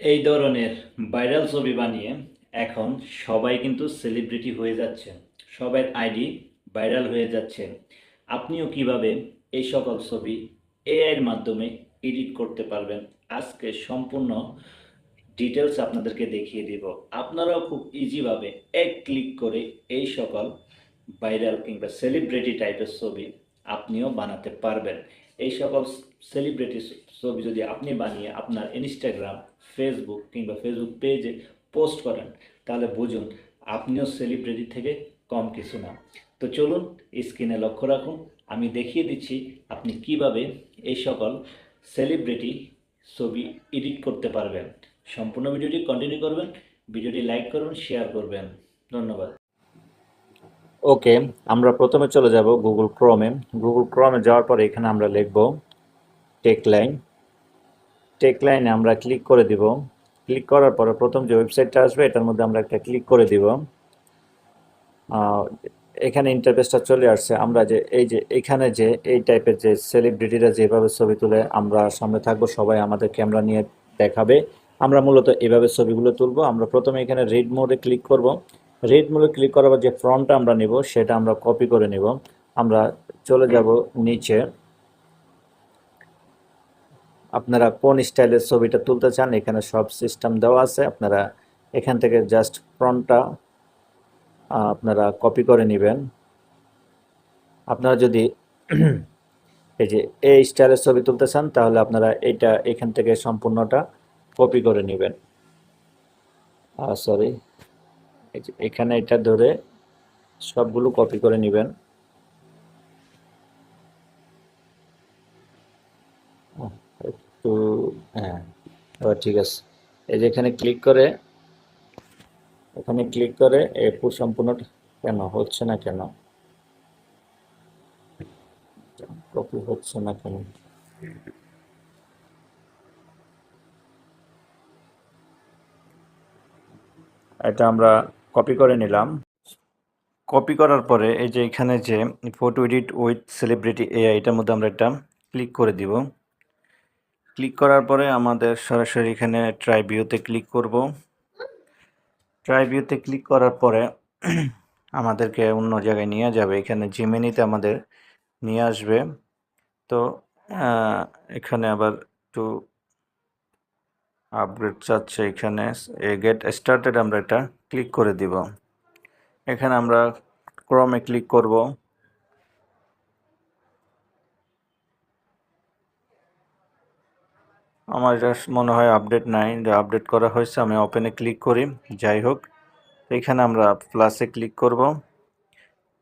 এই ধরনের ভাইরাল ছবি বানিয়ে এখন সবাই কিন্তু সেলিব্রিটি হয়ে যাচ্ছে। সবার আইডি ভাইরাল হয়ে যাচ্ছে। আপনিও কীভাবে এই সকল ছবি এআইয়ের মাধ্যমে এডিট করতে পারবেন? আজকে সম্পূর্ণ ডিটেলস আপনাদেরকে দেখিয়ে দিব। আপনারাও খুব ইজিভাবে এক ক্লিক করে এই সকল ভাইরাল কিংবা সেলিব্রিটি টাইপের ছবি আপনিও বানাতে পারবেন। এই সকল সেলিব্রিটি ছবি যদি আপনি বানিয়ে আপনার ইনস্টাগ্রাম ফেসবুক কিংবা ফেসবুক পেজে পোস্ট করেন, তাহলে বুঝুন আপনিও সেলিব্রিটি থেকে কম কিছু না। তো চলুন স্ক্রিনে লক্ষ্য রাখুন, আমি দেখিয়ে দিচ্ছি আপনি কীভাবে এই সকল সেলিব্রিটি ছবি এডিট করতে পারবেন। সম্পূর্ণ ভিডিওটি কন্টিনিউ করবেন, ভিডিওটি লাইক করবেন শেয়ার করবেন। ধন্যবাদ। ওকে, আমরা প্রথমে চলে যাব গুগল ক্রোমে গুগল ক্রোমে যাওয়ার পরে এখানে আমরা লিখব টেক লাইন টেক লাইনে আমরা ক্লিক করে দিব। ক্লিক করার পরে প্রথম যে ওয়েবসাইটটা আসবে, এটার মধ্যে আমরা একটা ক্লিক করে দিব। এখানে ইন্টারফেসটা চলে আসছে। আমরা যে, এই যে, এখানে যে, এই টাইপের যে সেলিব্রিটিরা যেভাবে ছবি তুলে, আমরা সামনে থাকব, সবাই আমাদের ক্যামেরা নিয়ে দেখাবে। আমরা মূলত এভাবে ছবিগুলো তুলবো। আমরা প্রথমে এখানে রেড মোডে ক্লিক করব। রেড মোডে ক্লিক করার যে ফ্রন্টটা আমরা নিব, সেটা আমরা কপি করে নিব। আমরা চলে যাব নিচে। আপনারা কোন স্টাইলের ছবিটা তুলতে চান, এখানে সব সিস্টেম দেওয়া আছে। আপনারা এখান থেকে জাস্ট ফ্রন্টটা আপনারা কপি করে নেবেন। আপনারা যদি এই যে এই স্টাইলের ছবি তুলতে চান, তাহলে আপনারা এইটা এখান থেকে সম্পূর্ণটা কপি করে নেবেন। সরি এখানে এটা ধরে সবগুলো কপি করে নেবেন। একটু হ্যাঁ ঠিক আছে। এই যে এখানে ক্লিক করে, এখানে ক্লিক করে এ পুরো সম্পূর্ণ কেন, হচ্ছে না কেন? কপি হচ্ছে না কেন? এটা আমরা কপি করে নিলাম। কপি করার পরে এই যে এখানে যে photo edit with celebrity AI এটার মধ্যে আমরা এটা ক্লিক করে দিব। ক্লিক করার পরে আমাদের সরাসরি এখানে ট্রাই ভিউতে ক্লিক করব। ট্রাই ভিউতে ক্লিক করার পরে আমাদেরকে অন্য জায়গায় নিয়ে যাবে। এখানে জিমেনিতে আমাদের নিয়ে আসবে। তো এখানে আবার একটু আপগ্রেড চাচ্ছে এখানে। গেট স্টার্টেড আমরা এটা ক্লিক করে দিব। এখানে আমরা ক্রমে ক্লিক করব। আমার এটা মনে হয় আপডেট নাই, যে আপডেট করা হয়েছে আমি ওপেনে ক্লিক করি, যাই হোক। এখানে আমরা প্লাসে ক্লিক করব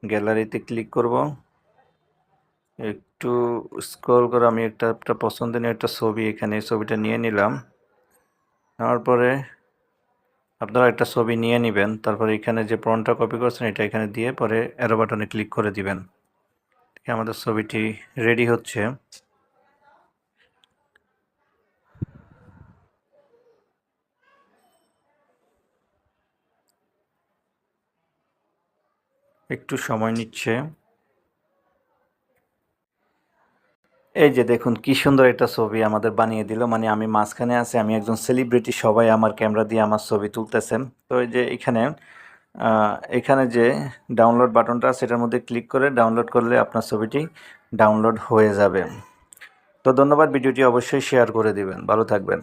গ্যালারিতে ক্লিক করব। একটু স্ক্রল করে আমি একটা একটা পছন্দনীয় একটা ছবি এখানে, এই ছবিটা নিয়ে নিলাম। নেওয়ার পরে আপনারা একটা ছবি নিয়ে নেবেন, তারপরে এখানে যে প্রনটা কপি করছেন, এটা এখানে দিয়ে পরে অ্যারো বাটনে ক্লিক করে দিবেন। আমাদের ছবিটি রেডি হচ্ছে। একটু সময় নিচ্ছে। এই যে দেখুন, কি সুন্দর একটা ছবি আমাদের বানিয়ে দিল। মানে আমি মাঝখানে আছি, আমি একজন সেলিব্রিটি সবাই আমার ক্যামেরা দিয়ে আমার ছবি তুলতেছেন। তো এই যে এখানে এখানে যে ডাউনলোড বাটনটা সেটার মধ্যে ক্লিক করে ডাউনলোড করলে আপনার ছবিটি ডাউনলোড হয়ে যাবে। তো ধন্যবাদ, ভিডিওটি অবশ্যই শেয়ার করে দিবেন। ভালো থাকবেন।